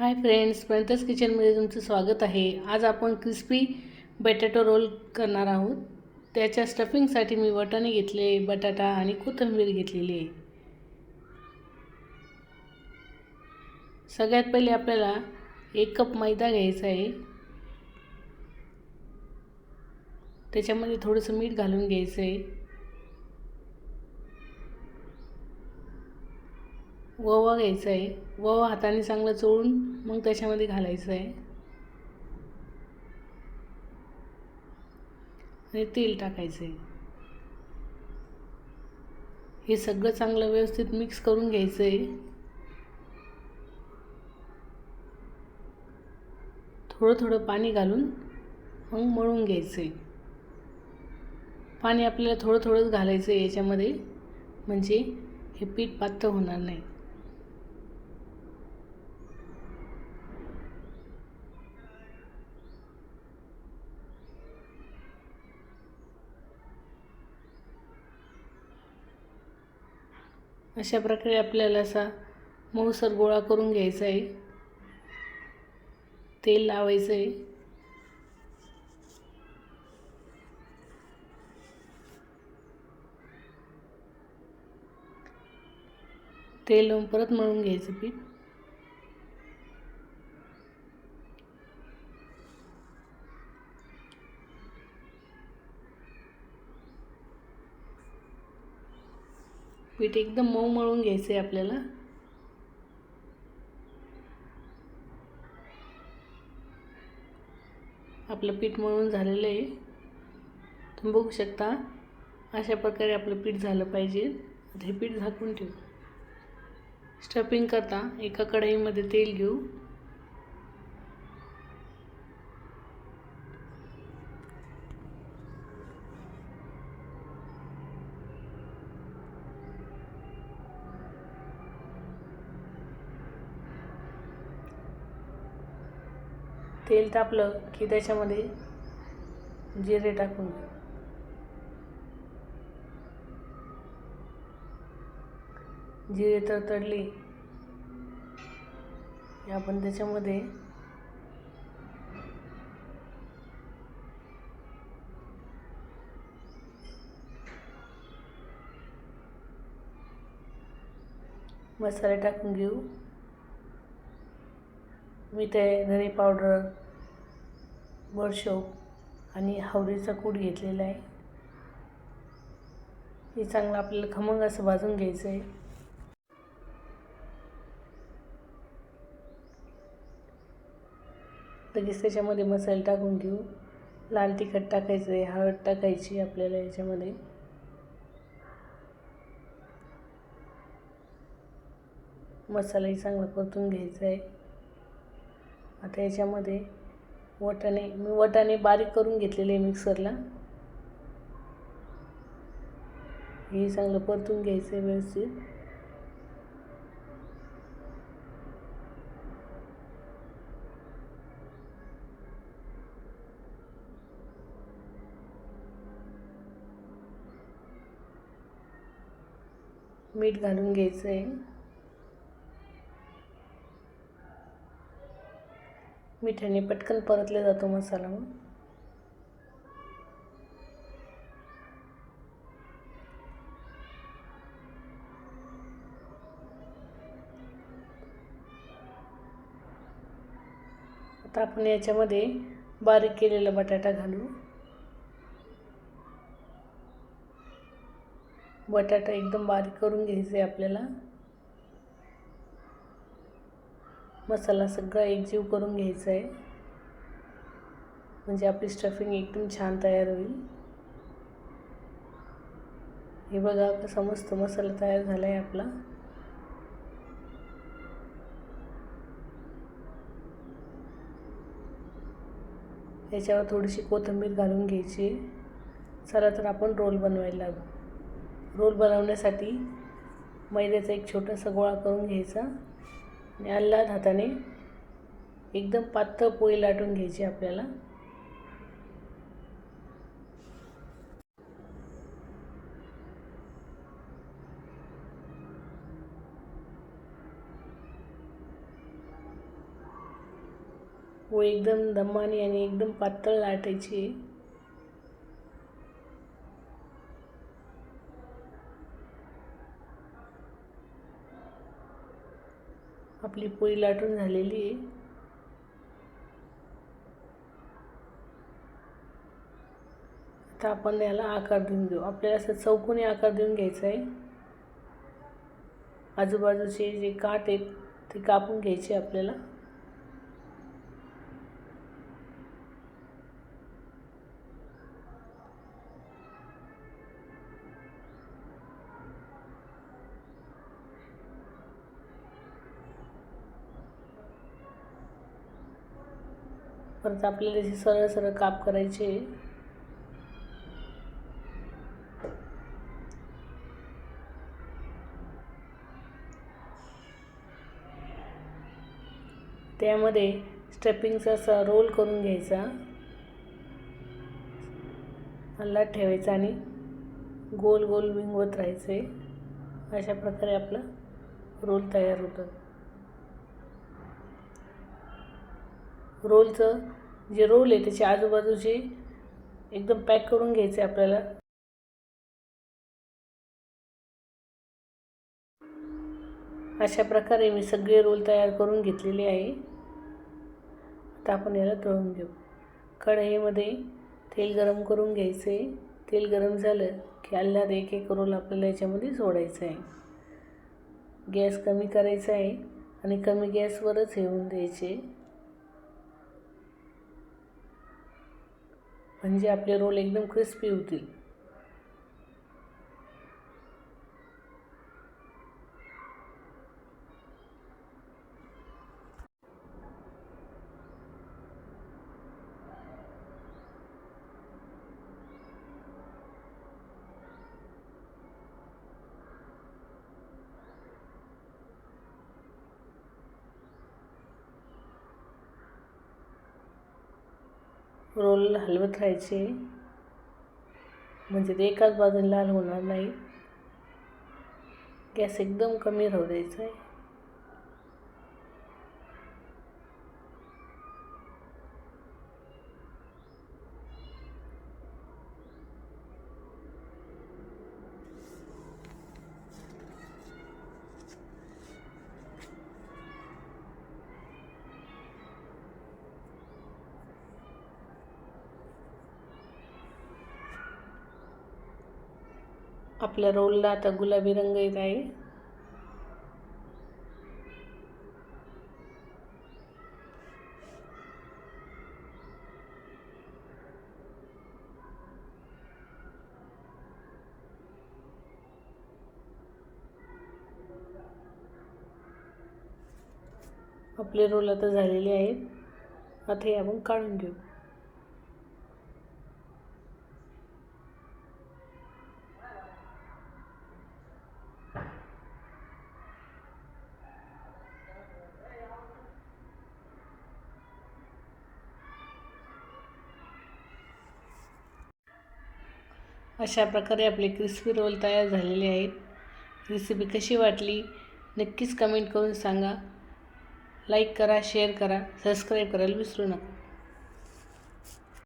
Hi friends प्रणतस किचनमध्ये तुमचं स्वागत आहे. आज आपण क्रिस्पी बटाटो रोल करणार आहोत. त्याच्या स्टफिंगसाठी मी वटाणे घेतले बटाटा आणि कोथिंबीर घेतलेली आहे. सगळ्यात पहिले आपल्याला एक कप मैदा घ्यायचा आहे. त्याच्यामध्ये थोडंसं मीठ घालून घ्यायचं आहे. ओवा घ्यायचा आहे ओवा हाताने चांगलं चोळून मग त्याच्यामध्ये घालायचं आहे आणि तेल टाकायचं आहे हे सगळं चांगलं व्यवस्थित मिक्स करून घ्यायचं आहे थोडं थोडं पाणी घालून मग मळून घ्यायचं आहे पाणी आपल्याला थोडं थोडंच घालायचं आहे याच्यामध्ये. म्हणजे हे पीठ पातळ होणार नाही. अशा प्रकारे आपल्याला असा मऊसर गोळा करून घ्यायचा आहे. तेल लावायचं आहे. तेल लावून परत मळून घ्यायचं पीठ. पीठ एकदम मऊ मळून घ्यायचं आहे आपल्याला. आपलं पीठ मळून झालेलं आहे. तुम्ही बघू शकता अशा प्रकारे आपलं पीठ झालं पाहिजे. हे पीठ झाकून ठेवू. स्टफिंग करता एका कढईमध्ये तेल घेऊ. तेल तापलं की त्याच्यामध्ये जिरे टाकून. जिरे तर तडली. आपण त्याच्यामध्ये मसाले टाकून घेऊ. मी ते धने पावडर बडशोप आणि हावरीचा कूट घेतलेला आहे. हे चांगलं आपल्याला खमंग असं भाजून घ्यायचं आहे. लगेच त्याच्यामध्ये मसाले टाकून घेऊ. लाल तिखट टाकायचं आहे हळद टाकायची आपल्याला याच्यामध्ये. मसालाही चांगला परतून घ्यायचा आहे. आता याच्यामध्ये वटाणे मी वटाणे बारीक करून घेतलेले आहे मिक्सरला हे चांगलं परतून घ्यायचं आहे व्यवस्थित. मीठ घालून घ्यायचं आहे मिठाने पटकन परतला जातो मसाला मग आता आपण याच्यामध्ये बारीक केलेला बटाटा घालू. बटाटा एकदम बारीक करून घ्यायचं आहे आपल्याला. मसाला सगळा एकजीव करून घ्यायचा आहे. म्हणजे आपली स्टफिंग एकदम छान तयार होईल. हे बघा कसा मस्त मसाला तयार झाला आहे आपला. याच्यावर थोडीशी कोथिंबीर घालून घ्यायची. चला तर आपण रोल बनवायला लागू. रोल बनवण्यासाठी मैद्याचा एक छोटासा गोळा करून घ्यायचा. आणि हाताने एकदम पातळ पोळी लाटून घ्यायची आपल्याला. व एकदम दमाने आणि एकदम पातळ लाटायची. आहे आपली पोळी लाटून झालेली आहे. आता आपण याला आकार देऊन घेऊ. आपल्याला असं चौकोनी आकार देऊन घ्यायचा आहे. आजूबाजूचे जे काठ आहेत ते कापून घ्यायचे आपल्याला. परत आपल्याला हे सरळ सरळ काप करायचे. त्यामध्ये स्टेपिंगचा असा रोल करून घ्यायचा. हल्ला ठेवायचा आणि गोल गोल विंगवत राहायचे. अशा प्रकारे आपला रोल तयार होतं. रोलचं जे रोल आहे त्याची आजूबाजूचे एकदम पॅक करून घ्यायचे आपल्याला. अशा प्रकारे मी सगळे रोल तयार करून घेतलेले आहे. आता आपण याला तळून घेऊ. कढईमध्ये तेल गरम करून घ्यायचे तेल गरम झालं की अल्लाद एक एक रोल आपल्याला याच्यामध्ये सोडायचं आहे. गॅस कमी करायचा आहे आणि कमी गॅसवरच येऊन द्यायचे. म्हणजे आपले रोल एकदम क्रिस्पी होतील. रोल हलवत राहायचे. म्हणजे ते एकाच बाजूने लाल होणार नाही. गॅस एकदम कमी राहू द्यायचा आहे. आपल्या रोलला आता गुलाबी रंग येत आहे. आपले रोल आता झालेले आहेत. आता हे आपण काढून घेऊ. अशा प्रकारे आपले क्रिस्पी रोल तयार झालेले आहेत. रेसिपी कशी वाटली नक्कीच कमेंट करून सांगा. लाईक करा शेअर करा सबस्क्राईब करायला विसरू नका.